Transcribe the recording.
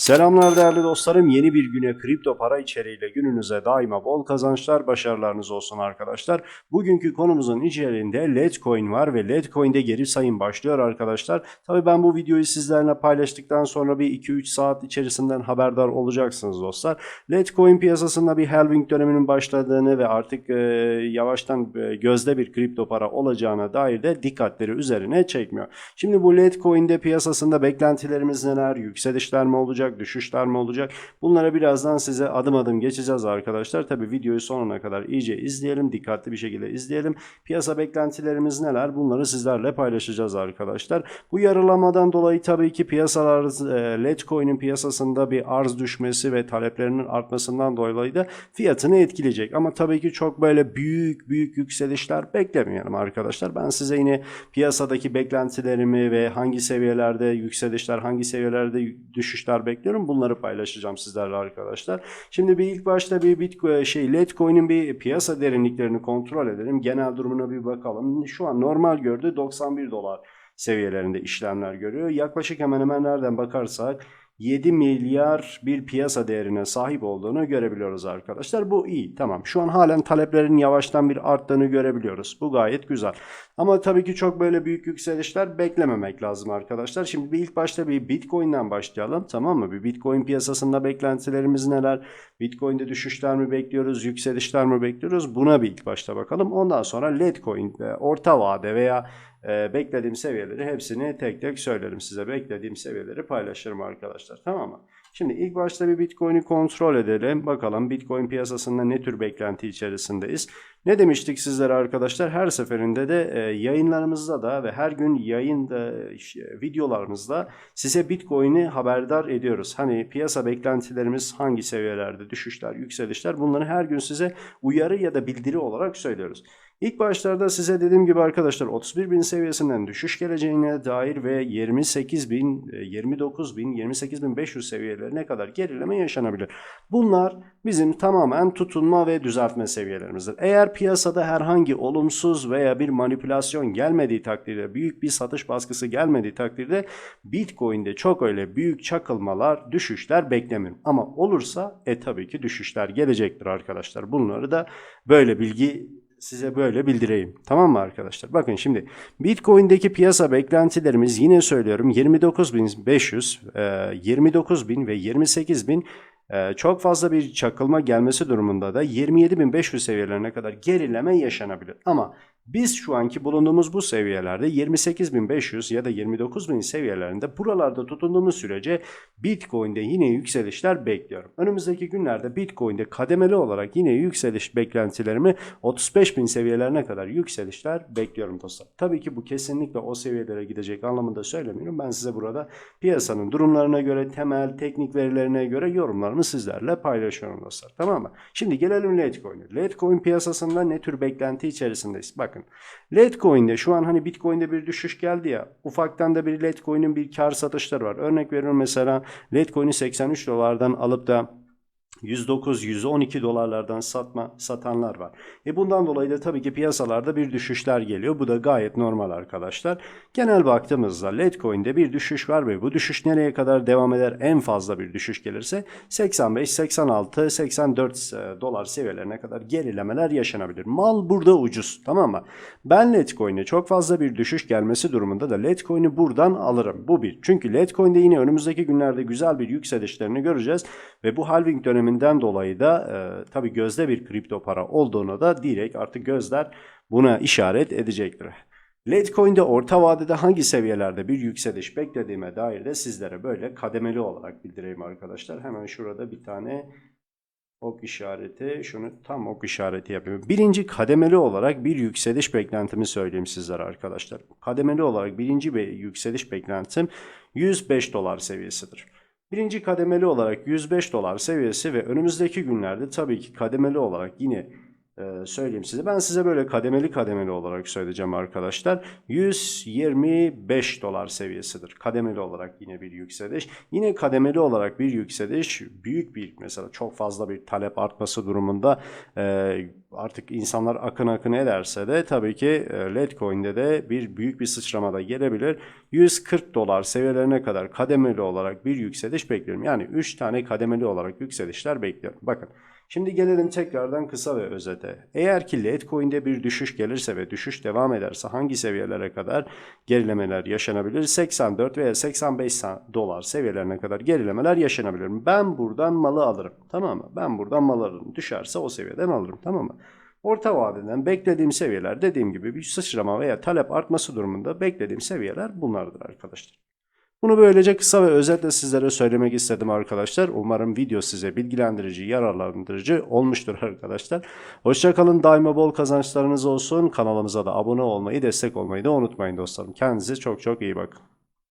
Selamlar değerli dostlarım. Yeni bir güne kripto para içeriğiyle gününüze daima bol kazançlar, başarılarınız olsun arkadaşlar. Bugünkü konumuzun içeriğinde Litecoin var ve Litecoin'de geri sayım başlıyor arkadaşlar. Tabii ben bu videoyu sizlerle paylaştıktan sonra bir 2-3 saat içerisinden haberdar olacaksınız dostlar. Litecoin piyasasında bir halving döneminin başladığını ve artık e, yavaştan e, gözde bir kripto para olacağına dair de dikkatleri üzerine çekmiyor. Şimdi bu Litecoin'de piyasasında beklentilerimiz neler? Yükselişler mi olacak? Düşüşler mi olacak? Bunlara birazdan size adım adım geçeceğiz arkadaşlar. Tabi videoyu sonuna kadar iyice izleyelim. Dikkatli bir şekilde izleyelim. Piyasa beklentilerimiz neler? Bunları sizlerle paylaşacağız arkadaşlar. Bu yarılamadan dolayı tabii ki piyasalar e, Litecoin'in piyasasında bir arz düşmesi ve taleplerinin artmasından dolayı da fiyatını etkileyecek. Ama tabii ki çok böyle büyük büyük yükselişler beklemeyelim arkadaşlar. Ben size yine piyasadaki beklentilerimi ve hangi seviyelerde yükselişler, hangi seviyelerde düşüşler bekliyorum bunları paylaşacağım sizlerle arkadaşlar. Şimdi bir ilk başta bir Bitcoin şey Litecoin'in bir piyasa derinliklerini kontrol edelim. Genel durumuna bir bakalım. Şu an normal gördü 91 dolar seviyelerinde işlemler görüyor. Yaklaşık hemen hemen nereden bakarsak 7 milyar bir piyasa değerine sahip olduğunu görebiliyoruz arkadaşlar. Bu iyi tamam. Şu an halen taleplerin yavaştan bir arttığını görebiliyoruz. Bu gayet güzel. Ama tabii ki çok böyle büyük yükselişler beklememek lazım arkadaşlar. Şimdi bir ilk başta bir Bitcoin'den başlayalım tamam mı? Bir Bitcoin piyasasında beklentilerimiz neler? Bitcoin'de düşüşler mi bekliyoruz? Yükselişler mi bekliyoruz? Buna bir ilk başta bakalım. Ondan sonra Litecoin orta vade veya e, beklediğim seviyeleri hepsini tek tek söylerim size. Beklediğim seviyeleri paylaşırım arkadaşlar. Tamam mı? Şimdi ilk başta bir Bitcoin'i kontrol edelim. Bakalım Bitcoin piyasasında ne tür beklenti içerisindeyiz. Ne demiştik sizlere arkadaşlar? Her seferinde de e, yayınlarımızda da ve her gün yayında videolarımızda size Bitcoin'i haberdar ediyoruz. Hani piyasa beklentilerimiz hangi seviyelerde, düşüşler, yükselişler bunları her gün size uyarı ya da bildiri olarak söylüyoruz. İlk başlarda size dediğim gibi arkadaşlar 31 bin seviyesinden düşüş geleceğine dair ve 28 bin, 29 bin, 28 bin 500 seviyelerine kadar gerileme yaşanabilir. Bunlar bizim tamamen tutunma ve düzeltme seviyelerimizdir. Eğer piyasada herhangi olumsuz veya bir manipülasyon gelmediği takdirde, büyük bir satış baskısı gelmediği takdirde Bitcoin'de çok öyle büyük çakılmalar, düşüşler beklemiyorum. Ama olursa e tabii ki düşüşler gelecektir arkadaşlar. Bunları da böyle bilgi size böyle bildireyim. Tamam mı arkadaşlar? Bakın şimdi Bitcoin'deki piyasa beklentilerimiz yine söylüyorum 29.500, 29.000 ve 28.000 çok fazla bir çakılma gelmesi durumunda da 27.500 seviyelerine kadar gerileme yaşanabilir. Ama biz şu anki bulunduğumuz bu seviyelerde 28.500 ya da 29.000 seviyelerinde buralarda tutunduğumuz sürece Bitcoin'de yine yükselişler bekliyorum. Önümüzdeki günlerde Bitcoin'de kademeli olarak yine yükseliş beklentilerimi 35.000 seviyelerine kadar yükselişler bekliyorum dostlar. Tabii ki bu kesinlikle o seviyelere gidecek anlamında söylemiyorum. Ben size burada piyasanın durumlarına göre, temel teknik verilerine göre yorumlarımı sizlerle paylaşıyorum dostlar. Tamam mı? Şimdi gelelim Litecoin'e. Litecoin piyasasında ne tür beklenti içerisindeyiz? Bakın Litecoin'de şu an hani Bitcoin'de bir düşüş geldi ya ufaktan da bir Litecoin'in bir kar satışları var. Örnek veriyorum mesela Litecoin'i 83 dolardan alıp da 109-112 dolarlardan satma satanlar var. E bundan dolayı da tabii ki piyasalarda bir düşüşler geliyor. Bu da gayet normal arkadaşlar. Genel baktığımızda Litecoin'de bir düşüş var ve bu düşüş nereye kadar devam eder? En fazla bir düşüş gelirse 85, 86, 84 dolar seviyelerine kadar gerilemeler yaşanabilir. Mal burada ucuz tamam mı? Ben Litecoin'e çok fazla bir düşüş gelmesi durumunda da Litecoin'i buradan alırım. Bu bir. Çünkü Litecoin'de yine önümüzdeki günlerde güzel bir yükselişlerini göreceğiz ve bu halving dönemi döneminden dolayı da e, tabii gözde bir kripto para olduğunu da direkt artık gözler buna işaret edecektir. Litecoin'de orta vadede hangi seviyelerde bir yükseliş beklediğime dair de sizlere böyle kademeli olarak bildireyim arkadaşlar. Hemen şurada bir tane ok işareti şunu tam ok işareti yapıyorum. Birinci kademeli olarak bir yükseliş beklentimi söyleyeyim sizlere arkadaşlar. Kademeli olarak birinci bir yükseliş beklentim 105 dolar seviyesidir. Birinci kademeli olarak 105 dolar seviyesi ve önümüzdeki günlerde tabii ki kademeli olarak yine söyleyeyim size. Ben size böyle kademeli kademeli olarak söyleyeceğim arkadaşlar. 125 dolar seviyesidir. Kademeli olarak yine bir yükseliş. Yine kademeli olarak bir yükseliş büyük bir mesela çok fazla bir talep artması durumunda e, artık insanlar akın akın ederse de tabii ki e, Litecoin'de de bir büyük bir sıçrama da gelebilir. 140 dolar seviyelerine kadar kademeli olarak bir yükseliş bekliyorum. Yani 3 tane kademeli olarak yükselişler bekliyorum. Bakın Şimdi gelelim tekrardan kısa ve özete. Eğer ki Litecoin'de bir düşüş gelirse ve düşüş devam ederse hangi seviyelere kadar gerilemeler yaşanabilir? 84 veya 85 dolar seviyelerine kadar gerilemeler yaşanabilir. Ben buradan malı alırım. Tamam mı? Ben buradan mal alırım. Düşerse o seviyeden alırım. Tamam mı? Orta vadeden beklediğim seviyeler dediğim gibi bir sıçrama veya talep artması durumunda beklediğim seviyeler bunlardır arkadaşlar. Bunu böylece kısa ve özetle sizlere söylemek istedim arkadaşlar. Umarım video size bilgilendirici, yararlandırıcı olmuştur arkadaşlar. Hoşçakalın, daima bol kazançlarınız olsun. Kanalımıza da abone olmayı, destek olmayı da unutmayın dostlarım. Kendinize çok çok iyi bakın.